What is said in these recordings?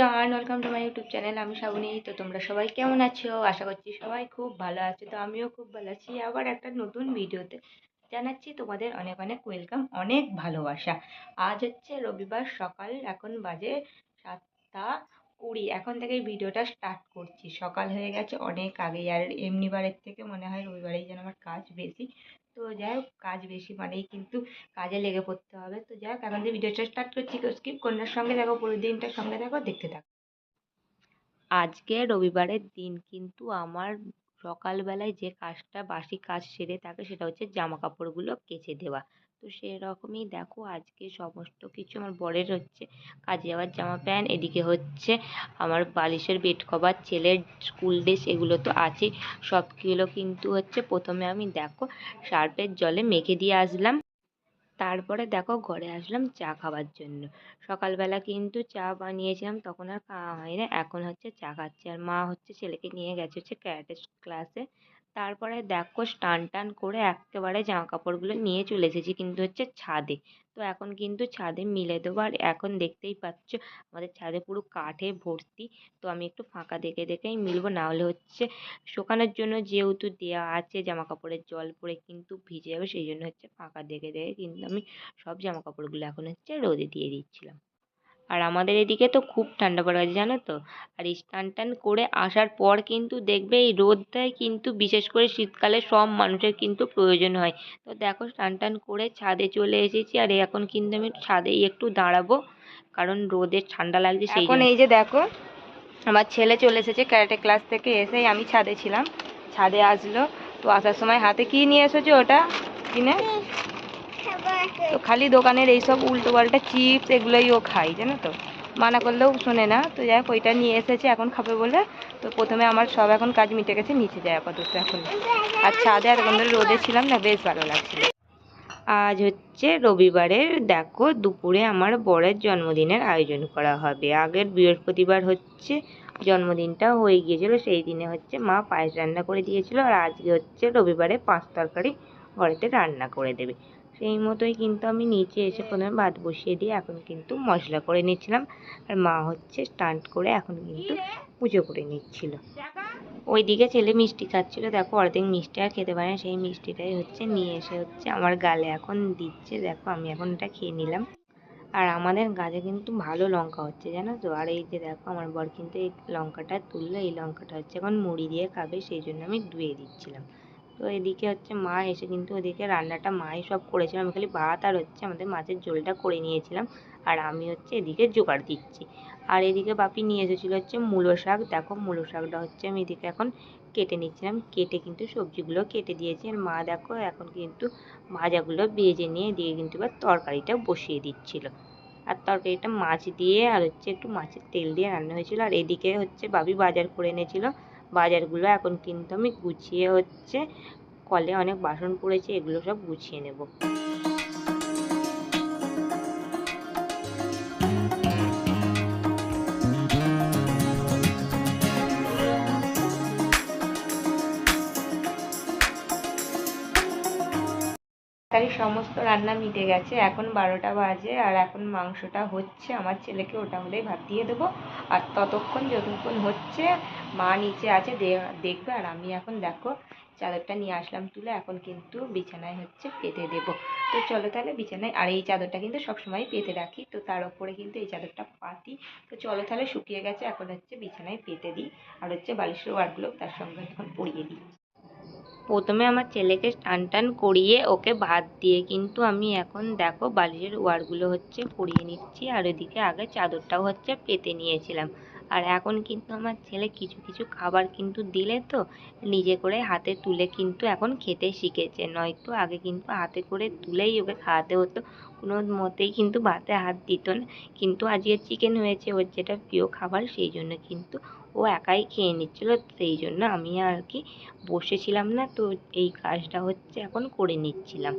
Everyone welcome to my YouTube channel আমি শ্রাবণী তো তোমরা সবাই কেমন আছো? আশা করছি সবাই খুব ভালো আছো। তো আমিও খুব ভালো আছি। আবার একটা নতুন ভিডিওতে জানাচ্ছি তোমাদের অনেক অনেক ওয়েলকাম অনেক ভালোবাসা। আজ হচ্ছে রবিবার, সকাল, এখন বাজে সাতটা কুড়ি। এখন থেকে ভিডিওটা স্টার্ট করছি। সকাল হয়ে গেছে অনেক আগেই। আর এমনি বারের থেকে মনে হয় রবিবারেই যেন আমার কাজ বেশি। তো যাই হোক, কাজ বেশি মানেই কিন্তু কাজে লেগে পড়তে হবে। তো যাই হোক, এখন ভিডিওটা স্টার্ট করছি স্কিপ কন্যার সঙ্গে দেখো পুরো দিনটার সঙ্গে দেখো দেখতে থাকো। আজকে রবিবারের দিন কিন্তু আমার সকালবেলায় যে কাজটা বাসি কাজ সেরে থাকে, সেটা হচ্ছে জামা কাপড়গুলো কেচে দেওয়া। তো সেরকমই দেখো আজকে সমস্ত কিছু আমার বরের হচ্ছে, কাজে যাওয়ার জামা প্যান্ট, এদিকে হচ্ছে আমার বালিশের বেড কভার, ছেলের স্কুল ড্রেস এগুলো তো আছেই সবগুলো কিন্তু হচ্ছে প্রথমে আমি দেখো সার্ফের জলে মেখে দিয়ে আসলাম। তারপরে দেখো ঘরে আসলাম চা খাওয়ার জন্য। সকালবেলা কিন্তু চা বানিয়েছিলাম, তখন আর খাওয়া হয় না এখন হচ্ছে চা খাচ্ছি। আর মা হচ্ছে ছেলেকে নিয়ে গেছে হচ্ছে ক্যারাটে ক্লাসে। তারপরে দেখো স্নান টান করে একেবারে জামা কাপড়গুলো নিয়ে চলে এসেছি কিন্তু হচ্ছে ছাদে। তো এখন কিন্তু ছাদে মিলে দেবো আর এখন দেখতেই পাচ্ছ আমাদের ছাদে পুরো কাঠে ভর্তি। তো আমি একটু ফাঁকা দেখে দেখেই মিলবো না হলে হচ্ছে শুকানোর জন্য যেহেতু দেওয়া আছে জামা কাপড়ের জল পড়ে কিন্তু ভিজে যাবে, সেই জন্য হচ্ছে ফাঁকা দেখে দেখে কিন্তু আমি সব জামা কাপড়গুলো এখন হচ্ছে রোদে দিয়ে দিচ্ছিলাম। আর আমাদের এদিকে তো খুব ঠান্ডা পড়ে গেছে জানো তো? আর এই স্নান টান করে আসার পর কিন্তু দেখবে এই রোদটাই কিন্তু বিশেষ করে শীতকালে সব মানুষের কিন্তু প্রয়োজন হয়। তো দেখো স্নান টান করে ছাদে চলে এসেছি আর এখন কিন্তু আমি ছাদেই একটু দাঁড়াবো কারণ রোদের ঠান্ডা লাগছে সেই এখন এই যে দেখো আমার ছেলে চলে এসেছে ক্যারাটে ক্লাস থেকে এসেই আমি ছাদে ছিলাম। ছাদে আসলো তো আসার সময় হাতে কি নিয়ে এসেছ ওটা? কিনে? তো খালি দোকানের এইসব উল্টো পাল্টা চিপস এগুলোই ও খায়, জানো তো? মানা করলেও শোনে না। তো যাই ওইটা নিয়ে এসেছে, এখন খাবে বলে। তো প্রথমে আমার সব এখন কাজ মিটে গেছে, নিচে যায় আপাতত এখন। আর ছাদে এতক্ষণ ধরে রোদে ছিলাম না, বেশ ভালো লাগছিল। আজ হচ্ছে রবিবারের, দেখো, দুপুরে আমার বরের জন্মদিনের আয়োজন করা হবে। আগের বৃহস্পতিবার হচ্ছে জন্মদিনটা হয়ে গিয়েছিল, সেই দিনে হচ্ছে মা পায়েস রান্না করে দিয়েছিল। আর আজকে হচ্ছে রবিবারে পাঁচ তরকারি ঘরেতে রান্না করে দেবে। সেই মতোই কিন্তু আমি নিচে এসে প্রথমে ভাত বসিয়ে দিয়ে এখন কিন্তু মশলা করে নিচ্ছিলাম। আর মা হচ্ছে স্টান্ট করে এখন কিন্তু পুজো করে নিচ্ছিল। ওইদিকে ছেলে মিষ্টি খাচ্ছিল। দেখো অর্ধেক মিষ্টি আর খেতে পারে সেই মিষ্টিটাই হচ্ছে নিয়ে এসে হচ্ছে আমার গালে এখন দিচ্ছে। দেখো আমি এখন এটা খেয়ে নিলাম। আর আমাদের গাছে কিন্তু ভালো লঙ্কা হচ্ছে, জানো তো? আর এই যে দেখো আমার বর কিন্তু এই লঙ্কাটা তুললো। এই লঙ্কাটা হচ্ছে এখন মুড়ি দিয়ে খাবে। সেই জন্য আমি ধুয়ে দিচ্ছিলাম। তো এদিকে হচ্ছে মা এসে কিন্তু ওদিকে রান্নাটা মাই সব করেছিলাম আমি খালি ভাত আর হচ্ছে আমাদের মাছের ঝোলটা করে নিয়েছিলাম। আর আমি হচ্ছে এদিকে জোগাড় দিচ্ছি। আর এদিকে বাপি নিয়ে এসেছিল হচ্ছে মূলো শাক। দেখো মূলো শাকটা হচ্ছে আমি এদিকে এখন কেটে নিচ্ছিলাম। কেটে কিন্তু সবজিগুলো কেটে দিয়েছি। আর মা দেখো এখন কিন্তু ভাজাগুলো ভেজে নিয়ে এদিকে কিন্তু এবার তরকারিটা বসিয়ে দিচ্ছিল। আর তরকারিটা মাছ দিয়ে আর হচ্ছে একটু মাছের তেল দিয়ে রান্না হয়েছিল। আর এদিকে হচ্ছে বাবি বাজার করে এনেছিল। বাজারগুলো এখন কিন্তু আমি গুছিয়ে হচ্ছে, কলে অনেক বাসন পড়েছে, এগুলো সব গুছিয়ে নেব। সমস্ত রান্না মিটে গেছে, এখন বারোটা বাজে আর এখন মাংসটা হচ্ছে, আমার ছেলেকে ওটা হলেই ভাত দিয়ে দেবো। আর ততক্ষণ যতক্ষণ হচ্ছে মা নিচে আছে দেখবে। আর আমি এখন দেখো, চাদরটা নিয়ে আসলাম তুলে, এখন কিন্তু বিছানায় হচ্ছে পেতে দেবো। তো চলো তাহলে বিছানায়, আর এই চাদরটা কিন্তু সবসময় পেতে রাখি। তো তার উপরে কিন্তু এই চাদরটা পাতি। তো চলো তাহলে শুকিয়ে গেছে, এখন হচ্ছে বিছানায় পেতে দিই। আর হচ্ছে বালিশের ওয়ারগুলো তার সঙ্গে এখন পরিয়ে দিই। প্রথমে আমার ছেলেকে টান টান করিয়ে ওকে ভাত দিয়ে কিন্তু আমি এখন দেখো বালিশের ওয়ারগুলো হচ্ছে পরিয়ে নিচ্ছি। আর এদিকে আগে চাদরটাও হচ্ছে পেতে নিয়েছিলাম। আর এখন কিন্তু আমার ছেলে কিছু কিছু খাবার কিন্তু দিলে তো নিজে করে হাতে তুলে কিন্তু এখন খেতে শিখেছে। নয়তো আগে কিন্তু হাতে করে তুলেই ওকে খাওয়াতে হতো, কোনো মতেই কিন্তু ভাতে হাত দিত না। কিন্তু আজকে চিকেন হয়েছে, ওর যেটা প্রিয় খাবার সেই জন্য কিন্তু ও একাই খেয়ে নিচ্ছিল, সেই জন্য আমি আর কি বসেছিলাম না, তো এই কাজটা হচ্ছে এখন করে নিচ্ছিলাম।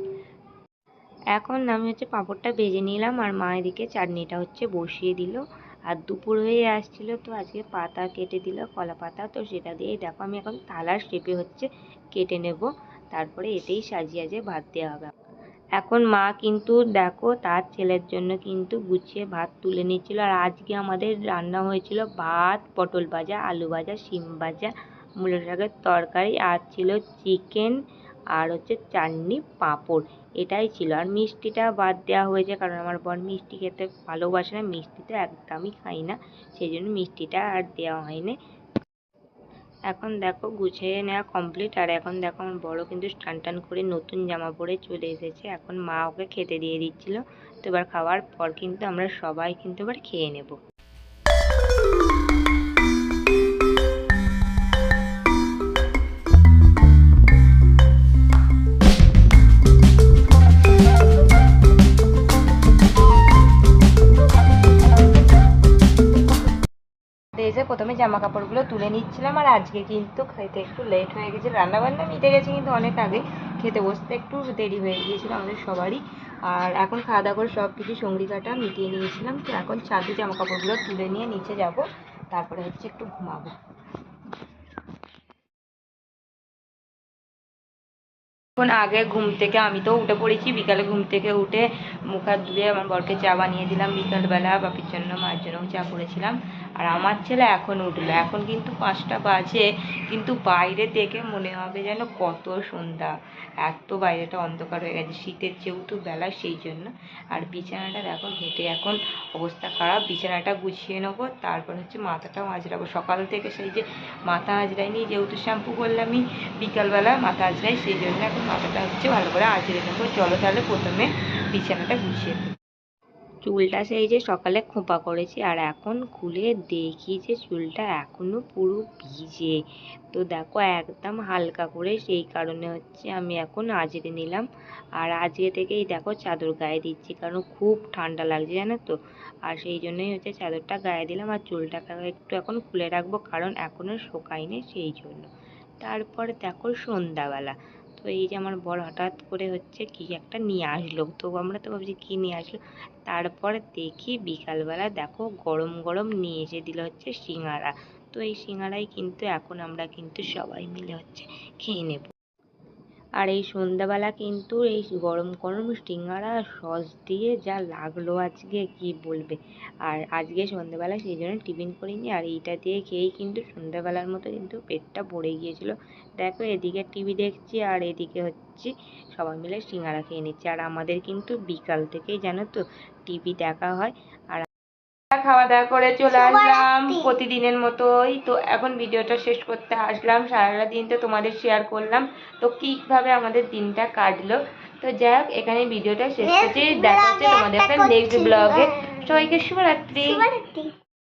এখন আমি হচ্ছে পাঁপড়টা ভেজে নিলাম আর মা এদিকে চাটনিটা হচ্ছে বসিয়ে দিল। আর দুপুর হয়ে আসছিল তো আজকে পাতা কেটে দিল, কলা পাতা। তো সেটা দিয়ে দেখো আমি এখন থালার শেপে হচ্ছে কেটে নেব। তারপরে এতেই সাজিয়ে সাজিয়ে ভাত দেওয়া হবে। এখন মা কিন্তু দেখো তার ছেলের জন্য কিন্তু গুছিয়ে ভাত তুলে নিচ্ছিল। আর আজকে আমাদের রান্না হয়েছিল ভাত, পটল ভাজা, আলু ভাজা, শিম ভাজা, মূলো শাকের তরকারি, আর ছিল চিকেন আর হচ্ছে চাটনি পাঁপড়, এটাই ছিল। আর মিষ্টিটা বাদ দেওয়া হয়েছে কারণ আমার বর মিষ্টি খেতে ভালোবাসে না, মিষ্টি তো একদমই খাই না সেই জন্য মিষ্টিটা আর দেওয়া হয়নি। এখন দেখো গুছিয়ে নেওয়া কমপ্লিট আর এখন দেখো আমার বড় কিন্তু স্টান টান করে নতুন জামা পরে চলে এসেছে। এখন মা ওকে খেতে দিয়ে দিচ্ছিল, তো এবার খাওয়ার পর কিন্তু আমরা সবাই কিন্তু এবার খেয়ে নেব। এসে প্রথমে জামা কাপড়গুলো তুলে নিচ্ছিলাম, আর আজকে কিন্তু খেতে একটু লেট হয়ে গেছে। রান্না বান্না মিটে গেছে কিন্তু অনেক আগে। খেতে বসতে একটু দেরি হয়ে গিয়েছিল আমাদের সবারই। আর এখন খাওয়া দাওয়া করে সব কিছু সঙ্গী কাটা মিটিয়ে নিয়েছিলাম। তো এখন ছাদে জামা কাপড়গুলো তুলে নিয়ে নিচে যাব। তারপরে হচ্ছে একটু ঘুমাবো। এখন আগে ঘুম থেকে, আমি তো উঠে পড়েছি, বিকালে ঘুম থেকে উঠে মুখ হাত ধুয়ে আমার বরকে চা বানিয়ে দিলাম, বিকালবেলা বাপির জন্য, মায়ের জন্যও চা করেছিলাম। আর আমার ছেলে এখন উঠল, এখন কিন্তু পাঁচটা বাজে, কিন্তু বাইরে দেখে মনে হবে যেন কত সন্ধ্যা। এত বাইরেটা অন্ধকার হয়ে গেছে, শীতের যেহেতু বেলা, সেই জন্য। আর বিছানাটা দেখো, হেঁটে এখন অবস্থা খারাপ, বিছানাটা গুছিয়ে নেব, তারপর হচ্ছে মাথাটা মাজরাবো সকাল থেকে সেই যে মাথা আজরাইনি যেহেতু শ্যাম্পু করলামই, বিকালবেলা মাথা আজরাই সেই জন্য এখন মাথাটা হচ্ছে ভালো করে আঁচড়ে নেব। চলো তাহলে প্রথমে বিছানাটা গুছিয়ে। চুলটা সেই যে সকালে খোঁপা করেছি, আর এখন খুলে দেখি যে চুলটা এখনও পুরো ভিজে। তো দেখো একদম হালকা করে, সেই কারণে হচ্ছে আমি এখন আজরে নিলাম। আর আজকে থেকেই দেখো চাদর গায়ে দিচ্ছি, কারণ খুব ঠান্ডা লাগছে জানো তো। আর সেই জন্যই হচ্ছে চাদরটা গায়ে দিলাম, আর চুলটাকে একটু এখন খুলে রাখব, কারণ এখনও শোকায়নি সেই জন্য। তারপরে দেখো সন্ধ্যাবেলা তো এই যে আমার বর হঠাৎ করে হচ্ছে কি একটা নিয়ে আসলো। তো আমরা তো ভাবছি কি নিয়ে আসলো? তারপর দেখি বিকালবেলা দেখো গরম গরম নিয়ে এসে দিল হচ্ছে সিঙ্গারা। তো এই সিঙ্গারাই কিন্তু এখন আমরা কিন্তু সবাই মিলে হচ্ছে খেয়ে নেব। আর এই সন্ধ্যাবেলা কিন্তু এই গরম গরম সিঙ্গারা সস দিয়ে যা লাগল আজকে, কি বলবে? আর আজকে সন্ধ্যাবেলা সেই জন্য টিফিন করিনি, আর এইটা দিয়ে খেয়েই কিন্তু সন্ধ্যাবেলার মতো কিন্তু পেটটা ভরে গিয়েছিল। দেখো, এদিকে টিভি দেখছি আর এদিকে হচ্ছে সবাই মিলে সিঙ্গারা খেয়ে নিচ্ছে। আর আমাদের কিন্তু বিকাল থেকেই জানো তো টিভি দেখা হয়। খাওয়া দাওয়া করে চলে আসলাম প্রতিদিনের মতোই। তো এখন ভিডিওটা শেষ করতে আসলাম। সারাটা দিন তো তোমাদের শেয়ার করলাম। তো কীভাবে আমাদের দিনটা কাটলো। তো যাই হোক এখানে ভিডিওটা শেষ করছি। দেখা হচ্ছে তোমাদের একটা নেক্সট ব্লগে সবাইকে শুভরাত্রি। শুভরাত্রি।